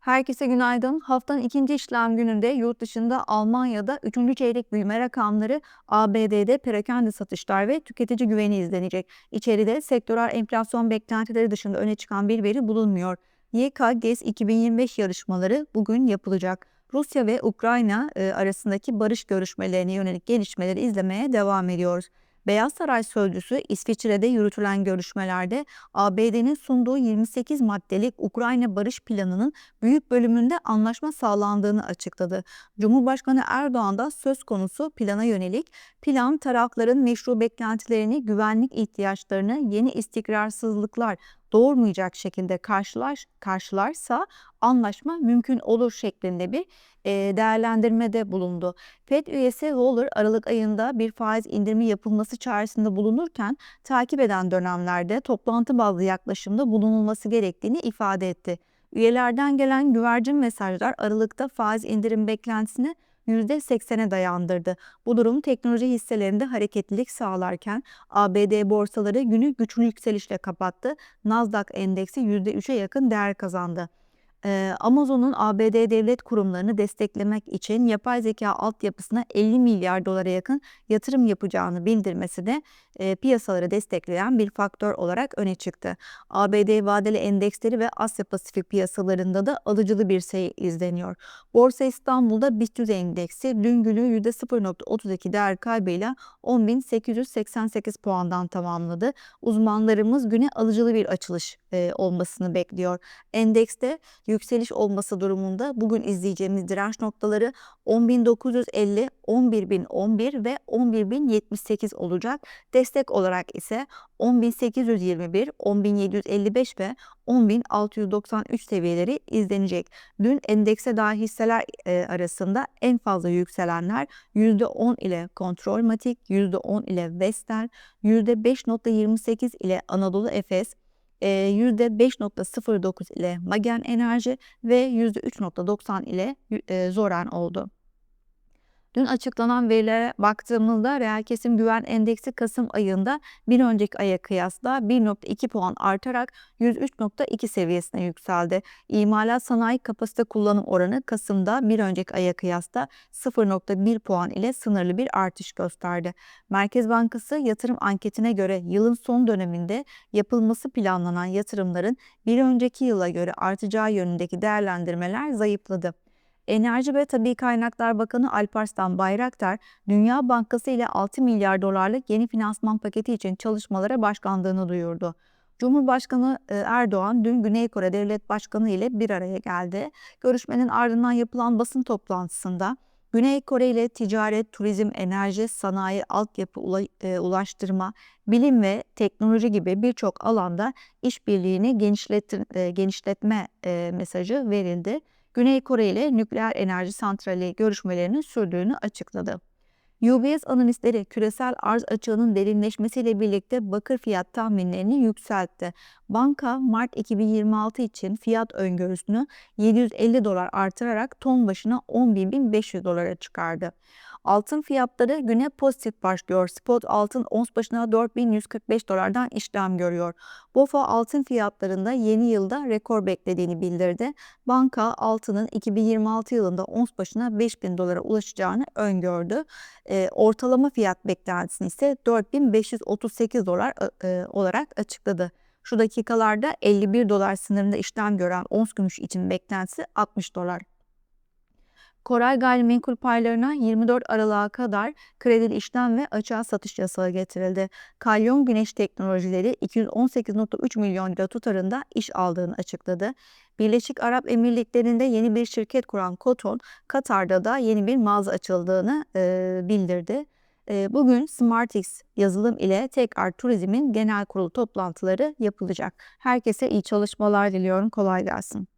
Herkese günaydın. Haftanın ikinci işlem gününde yurt dışında Almanya'da 3. çeyrek büyüme rakamları, ABD'de perakende satışlar ve tüketici güveni izlenecek. İçeride sektörel enflasyon beklentileri dışında öne çıkan bir veri bulunmuyor. YKGES 2025 yarışmaları bugün yapılacak. Rusya ve Ukrayna e, arasındaki barış görüşmelerine yönelik gelişmeleri izlemeye devam ediyoruz. Beyaz Saray sözcüsü İsviçre'de yürütülen görüşmelerde ABD'nin sunduğu 28 maddelik Ukrayna barış planının büyük bölümünde anlaşma sağlandığını açıkladı. Cumhurbaşkanı Erdoğan da söz konusu plana yönelik plan tarafların meşru beklentilerini, güvenlik ihtiyaçlarını, yeni istikrarsızlıklar doğurmayacak şekilde karşılar, karşılarsa anlaşma mümkün olur şeklinde bir e, değerlendirmede bulundu. FED üyesi Waller Aralık ayında bir faiz indirimi yapılması çağrısında bulunurken takip eden dönemlerde toplantı bazlı yaklaşımda bulunulması gerektiğini ifade etti. Üyelerden gelen güvercin mesajlar Aralık'ta faiz indirim beklentisini %80'e dayandırdı. Bu durum teknoloji hisselerinde hareketlilik sağlarken ABD borsaları günü güçlü yükselişle kapattı. Nasdaq endeksi %3'e yakın değer kazandı. Amazon'un ABD devlet kurumlarını desteklemek için yapay zeka altyapısına 50 milyar dolara yakın yatırım yapacağını bildirmesi de e, piyasaları destekleyen bir faktör olarak öne çıktı. ABD vadeli endeksleri ve Asya Pasifik piyasalarında da alıcılı bir seyir izleniyor. Borsa İstanbul'da BIST 100 endeksi dün günü %0.32 değer kaybıyla 10.888 puandan tamamladı. Uzmanlarımız güne alıcılı bir açılış e, olmasını bekliyor. Endekste yükseliş olması durumunda bugün izleyeceğimiz direnç noktaları 10.950, 11.011 ve 11.078 olacak. Destek olarak ise 10.821, 10.755 ve 10.693 seviyeleri izlenecek. Dün endekse dair hisseler e, arasında en fazla yükselenler %10 ile Kontrol Matik, %10 ile Vestel, %5.28 ile Anadolu Efes, %5.09 ile Magen Enerji ve %3.90 ile Zoran oldu. Dün açıklanan verilere baktığımızda reel kesim güven endeksi Kasım ayında bir önceki aya kıyasla 1.2 puan artarak 103.2 seviyesine yükseldi. İmalat sanayi kapasite kullanım oranı Kasım'da bir önceki aya kıyasla 0.1 puan ile sınırlı bir artış gösterdi. Merkez Bankası yatırım anketine göre yılın son döneminde yapılması planlanan yatırımların bir önceki yıla göre artacağı yönündeki değerlendirmeler zayıfladı. Enerji ve Tabi Kaynaklar Bakanı Alparslan Bayraktar, Dünya Bankası ile 6 milyar dolarlık yeni finansman paketi için çalışmalara başlandığını duyurdu. Cumhurbaşkanı e, Erdoğan dün Güney Kore Devlet Başkanı ile bir araya geldi. Görüşmenin ardından yapılan basın toplantısında Güney Kore ile ticaret, turizm, enerji, sanayi, altyapı, e, ulaştırma, bilim ve teknoloji gibi birçok alanda işbirliğini e, genişletme mesajı verildi. Güney Kore ile nükleer enerji santrali görüşmelerinin sürdüğünü açıkladı. UBS analistleri küresel arz açığının derinleşmesiyle birlikte bakır fiyat tahminlerini yükseltti. Banka Mart 2026 için fiyat öngörüsünü 750 dolar artırarak ton başına 11.500 dolara çıkardı. Altın fiyatları güne pozitif başlıyor. Spot altın ons başına 4145 dolardan işlem görüyor. BOFA altın fiyatlarında yeni yılda rekor beklediğini bildirdi. Banka altının 2026 yılında ons başına 5000 dolara ulaşacağını öngördü. E, ortalama fiyat beklentisini ise 4538 dolar e, olarak açıkladı. Şu dakikalarda 51 dolar sınırında işlem gören ons gümüş için beklentisi 60 dolar. Koray gayrimenkul paylarına 24 Aralık'a kadar kredili işlem ve açığa satış yasağı getirildi. Kalyon Güneş Teknolojileri 218.3 milyon lira tutarında iş aldığını açıkladı. Birleşik Arap Emirlikleri'nde yeni bir şirket kuran Koton, Katar'da da yeni bir mağaza açıldığını e, bildirdi. E, bugün SmartX yazılım ile tekrar turizmin genel kurulu toplantıları yapılacak. Herkese iyi çalışmalar diliyorum. Kolay gelsin.